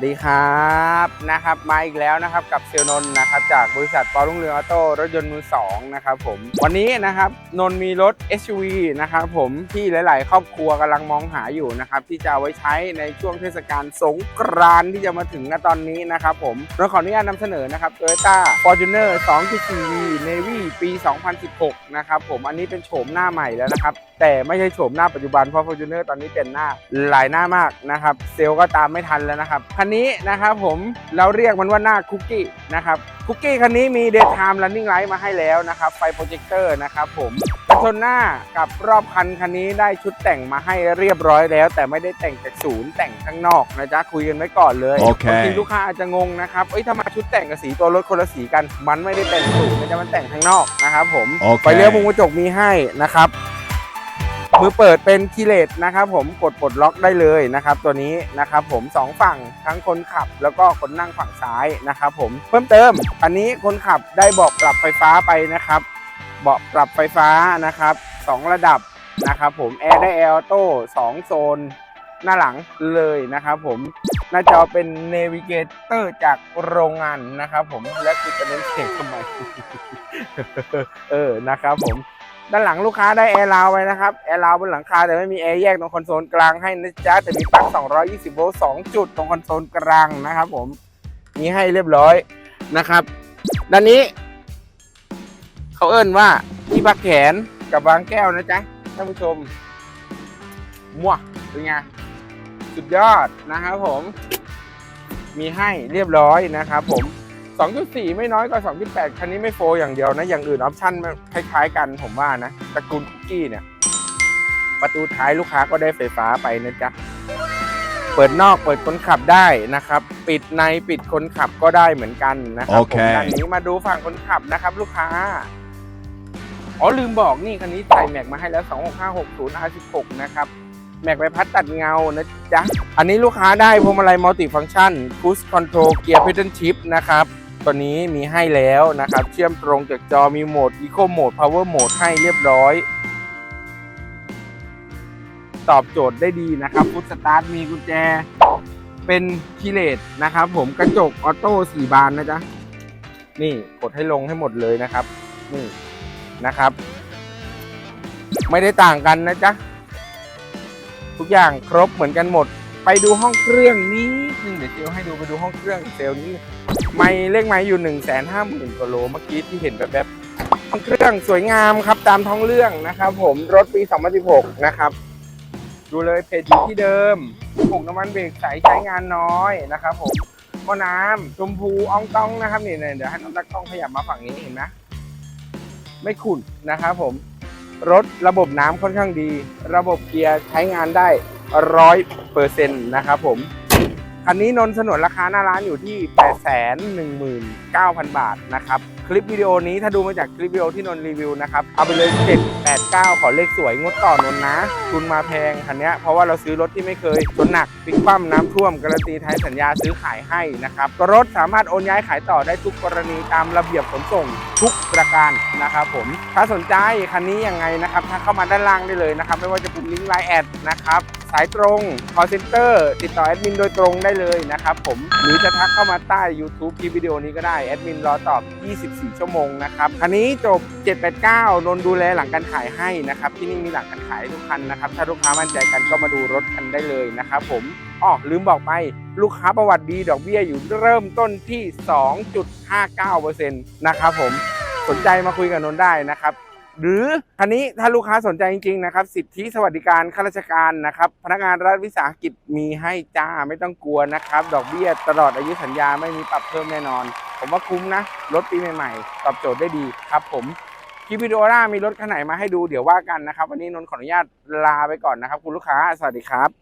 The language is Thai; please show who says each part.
Speaker 1: สวัสดีครับนะครับมาอีกแล้วนะครับกับเซลนนนะครับจากบริษัทปอรุ่งเรืองออโต้รถยนต์มือสองนะครับผมวันนี้นะครับนนมีรถ SUV นะครับผมที่หลาย ๆ ครอบครัวกำลังมองหาอยู่นะครับที่จะเอาไว้ใช้ในช่วงเทศกาลสงกรานที่จะมาถึงณตอนนี้นะครับผมเราขออนุญาตนำเสนอนะครับ Toyota Fortuner 2.4V Navy ปี 2016 นะครับผมอันนี้เป็นโฉมหน้าใหม่แล้วนะครับแต่ไม่ใช่โฉมหน้าปัจจุบันเพราะ Fortuner ตอนนี้เปลี่ยนหน้าหลายหน้ามากนะครับเซลก็ตามไม่ทันแล้วนะครับคันนี้นะครับผมเราเรียกมันว่าหน้าคุกกี้นะครับคุกกี้คันนี้มี Daytime Running Light มาให้แล้วนะครับไฟโปรเจคเตอร์นะครับผมกระชนหน้ากับรอบคันคันนี้ได้ชุดแต่งมาให้เรียบร้อยแล้ว แต่ไม่ได้แต่งจากศูนย์แต่งข้างนอกนะจ๊ะคุยกันไว้ก่อนเลย
Speaker 2: โอเค
Speaker 1: บางทีลูกค้าอาจจะงงนะครับเอ้ยถ้ามาชุดแต่งกับสีตัวรถคนละสีกัน มันไม่ได้แต่งศูนย์มันจะมันแต่งข้างนอกนะครับผม
Speaker 2: โอเค
Speaker 1: ไฟเลี้ยวมุมกระจกมีให้นะครับ มือเปิดเป็นคีเลตนะครับผมกดปลดล็อกได้เลยนะครับ ตัวนี้นะครับผมสองฝั่งทั้งคนขับ แล้วก็คนนั่งฝั่งซ้ายนะครับผมเพิ่มเติม อันนี้คนขับได้เบาะปรับไฟฟ้าไปนะครับ เบาะปรับไฟฟ้านะครับสองระดับนะครับผมแอร์ได้แอร์ออโต้สองโซน หน้าหลังเลยนะครับผมหน้าจอเป็นเนวิเกเตอร์จากโรงงานนะครับผมและคือจะเน้นเสียงทำไมเออนะครับผม ด้านหลังลูกค้าได้แอร์ราวไว้นะครับ แอร์ราวบนหลังคาแต่ไม่มีแอร์แยกตรงคอนโซลกลางให้นะจ๊ะแต่มีปลั๊ก220 โวลต์2จุดตรงคอนโซลกลางนะครับ ผมมีให้เรียบร้อยนะครับ ด้านนี้เขาเอิ้นว่าที่พักแขนกับบางแก้วนะจ๊ะท่านผู้ชมมั่วเป็นไงสุดยอดนะครับผม มีให้เรียบร้อยนะครับผม 2.4 ไม่น้อยกว่า 2.8 คันนี้ไม่โฟร์อย่างเดียวนะ อย่างอื่นออปชั่นมันคล้ายๆกันผมว่านะตระกูลคุกกี้เนี่ย ประตูท้ายลูกค้าก็ได้ไฟฟ้าไปนะจ๊ะ เปิดนอกเปิดคนขับได้นะครับ ปิดในปิดคนขับก็ได้เหมือนกันนะครับ
Speaker 2: โอเค
Speaker 1: ผมด้านนี้มาดูฝั่งคนขับนะครับ ลูกค้าอ๋อลืมบอกนี่คันนี้ใส่แม็กมาให้แล้ว 26560 R16 นะครับ แม็กใบพัดตัดเงานะจ๊ะ อันนี้ลูกค้าได้พวงมาลัยมัลติฟัง c t ชันคูสคอนโทรลเกียร์เพด l ชิพนะครับ ตัวนี้มีให้แล้วนะครับ เชื่อมตรงจากจอมีโหมด Eco Mode Power Mode ให้เรียบร้อย ตอบโจทย์ได้ดีนะครับฟุตสตาร์ทมีกุญแจ เป็นคีเลตนะครับ ผมกระจกออโต้สี่บานนะจ๊ะ นี่กดให้ลงให้หมดเลยนะครับ นี่นะครับ ไม่ได้ต่างกันนะจ๊ะ ทุกอย่างครบเหมือนกันหมด ไปดูห้องเครื่องนี้นึงเดี๋ยวเซลให้ดูไปดูห้องเครื่องเซลนี้ ไม่เลขไม้อยู่1นึ่งแสนห้าหมื่นกว่าโลเมื่อกี้ที่เห็นแบบแบบห้องเครื่องสวยงามครับตามท้องเรื่องนะครับผมรถปี 2016 นะครับ ดูเลยเพจอยู่ที่เดิมปุ่มน้ำมันเบรกใสใช้งานน้อยนะครับผมหม้อน้ำชมพูอ่องต้องนะครับนี่เดี๋ยวให้น้องตักต้องขยับมาฝั่งนี้เห็นไหมไม่ขุ่นนะครับผม รถระบบน้ำค่อนข้างดี ระบบเกียร์ใช้งานได้ร้อยเปอร์เซ็นต์นะครับผม คันนี้นนสนนราคาหน้าร้านอยู่ที่ 8 1 9 0 0 0 บาทนะครับ คลิปวิดีโอนี้ถ้าดูมาจากคลิปวิดีโอที่นน์รีวิวนะครับ เอาไปเลย 7 8 9 ขอเลขสวยงดต่อนนนะทุนมาแพงคันนี้เพราะว่าเราซื้อรถที่ไม่เคยชนหนักพลิกคว่ำน้ำท่วมการันตีท้ายสัญญาซื้อขายให้นะครับรถสามารถโอนย้ายขายต่อได้ทุกกรณีตามระเบียบขนส่งทุกประการนะครับผมถ้าสนใจคันนี้ยังไงนะครับถ้าเข้ามาด้านล่างได้เลยนะครับไม่ว่าจะเป็นลิงก์ไลน์แอดนะครับ สายตรง call center ติดต่อแอดมินโดยตรงได้เลยนะครับผม หรือจะทักเข้ามาใต้ YouTube คลิปวิดีโอนี้ก็ได้ แอดมินรอตอบ 24 ชั่วโมงนะครับ คันนี้จบ 789 นนดูแลหลังการขายให้นะครับ ที่นี่มีหลังการขายทุกคันนะครับ ถ้าลูกค้ามั่นใจกันก็มาดูรถกันได้เลยนะครับผมอ๋อลืมบอกไป ลูกค้าประวัติดีดอกเบี้ยอยู่เริ่มต้นที่ 2.59%นะครับผม สนใจมาคุยกับนนได้นะครับ หรือคันนี้ถ้าลูกค้าสนใจจริงๆนะครับสิทธิสวัสดิการข้าราชการนะครับพนักงานรัฐวิสาหกิจมีให้จ้าไม่ต้องกลัวนะครับ ดอกเบี้ยตลอดอายุสัญญาไม่มีปรับเพิ่มแน่นอน ผมว่าคุ้มนะรถปีใหม่ๆตอบโจทย์ได้ดีครับผมคลิปวิดีโอหน้ามีรถคันไหนมาให้ดูเดี๋ยวว่ากันนะครับ วันนี้นนขออนุญาตลาไปก่อนนะครับ คุณลูกค้าสวัสดีครับ